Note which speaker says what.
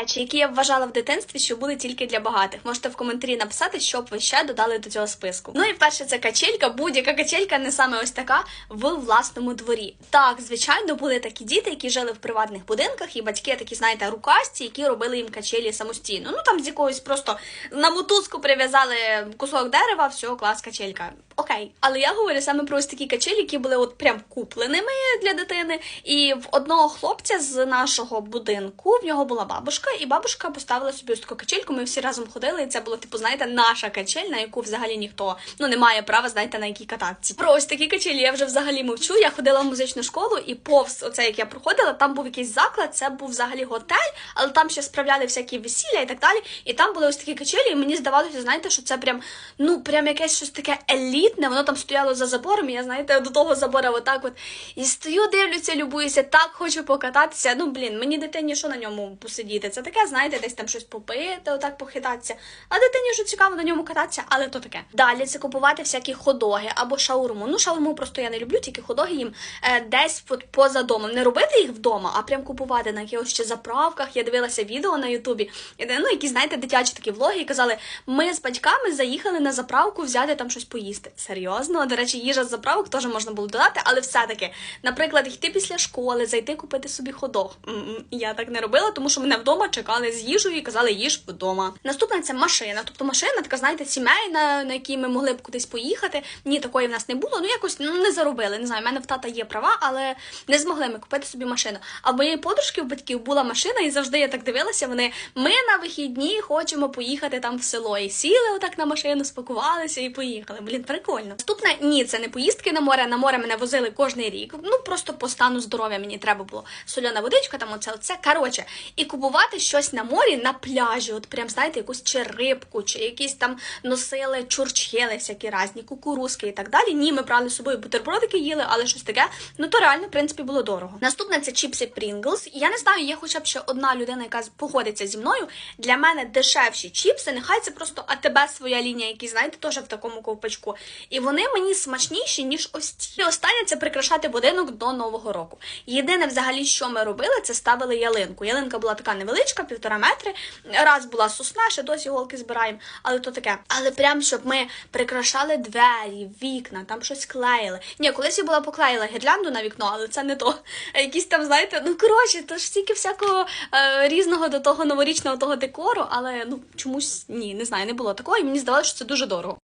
Speaker 1: Речі, які я вважала в дитинстві, що були тільки для багатих. Можете в коментарі написати, що б ви ще додали до цього списку. Ну і перше, це качелька. Будь-яка качелька не саме ось така в власному дворі. Так, звичайно, були такі діти, які жили в приватних будинках, і батьки такі, знаєте, рукасті, які робили їм качелі самостійно. Ну там з якогось просто на мотузку прив'язали кусок дерева, все, клас, качелька. Окей, але я говорю саме про ось такі качелі, які були от прям купленими для дитини. І в одного хлопця з нашого будинку в нього була бабушка, і бабушка поставила собі ось таку качельку. Ми всі разом ходили, і це було, типу, знаєте, наша качель, на яку взагалі ніхто ну не має права, знаєте, на якій кататися. Про ось такі качелі я вже взагалі мовчу. Я ходила в музичну школу, і повз оце, як я проходила, там був якийсь заклад, це був взагалі готель, але там ще справляли всякі весілля і так далі. І там були ось такі качелі, і мені здавалося, знаєте, що це прям ну прям якесь щось таке елітне. Воно там стояло за забором. Я знаєте, до того забора отак от і стою, дивлюся, любуюся, так хочу покататися. Ну блін, мені дитині що на ньому посидіти? Це таке, знаєте, десь там щось попити, отак похитатися. А дитині вже цікаво на ньому кататися, але то таке. Далі це купувати всякі ходоги або шаурму. Ну, шаурму просто я не люблю, тільки ходоги їм е, десь от поза домом. Не робити їх вдома, а прям купувати на якихось ще заправках. Я дивилася відео на Ютубі, ну, які, знаєте, дитячі такі влоги, і казали, ми з батьками заїхали на заправку взяти там щось поїсти. Серйозно, до речі, їжа з заправок теж можна було додати, але все-таки, наприклад, йти після школи, зайти купити собі ходох. Я так не робила, тому що мене вдома чекали з їжею і казали, їж вдома. Наступна це машина. Тобто машина, така, знаєте, сімейна, на якій ми могли б кудись поїхати. Ні, такої в нас не було. Ну якось ну не заробили. Не знаю, в мене в тата є права, але не змогли ми купити собі машину. А в моєї подружки в батьків була машина, і завжди я так дивилася. Вони ми на вихідні хочемо поїхати там в село. І сіли отак на машину, спакувалися і поїхали. Блін, прикольно. Наступне ні, це не поїздки на море. На море мене возили кожний рік. Ну просто по стану здоров'я мені треба було сольона водичка, там оце, оце. Коротше, і купувати щось на морі на пляжі. От прям знаєте, якусь чи рибку, чи якісь там носили чурчхели, всякі різні, кукурузки і так далі. Ні, ми брали з собою бутербродики, їли, але щось таке. Ну то реально, в принципі, було дорого. Наступне це чіпси Pringles. Я не знаю, є хоча б ще одна людина, яка погодиться зі мною. Для мене дешевші чіпси. Нехай це просто АТБ своя лінія, які знаєте, теж в такому ковпачку. І вони мені смачніші, ніж ось ті. І останнє це прикрашати будинок до нового року. Єдине, взагалі, що ми робили, це ставили ялинку. Ялинка була така невеличка, півтора метри. Раз була сосна, ще досі голки збираємо, але то таке. Але прям щоб ми прикрашали двері, вікна, там щось клеїли. Ні, колись я була поклеїла гірлянду на вікно, але це не то. Якісь там, знаєте, ну коротше, то ж стільки всякого е, різного до того новорічного того декору, але ну чомусь ні, не знаю, не було такого, і мені здавалося, що це дуже дорого.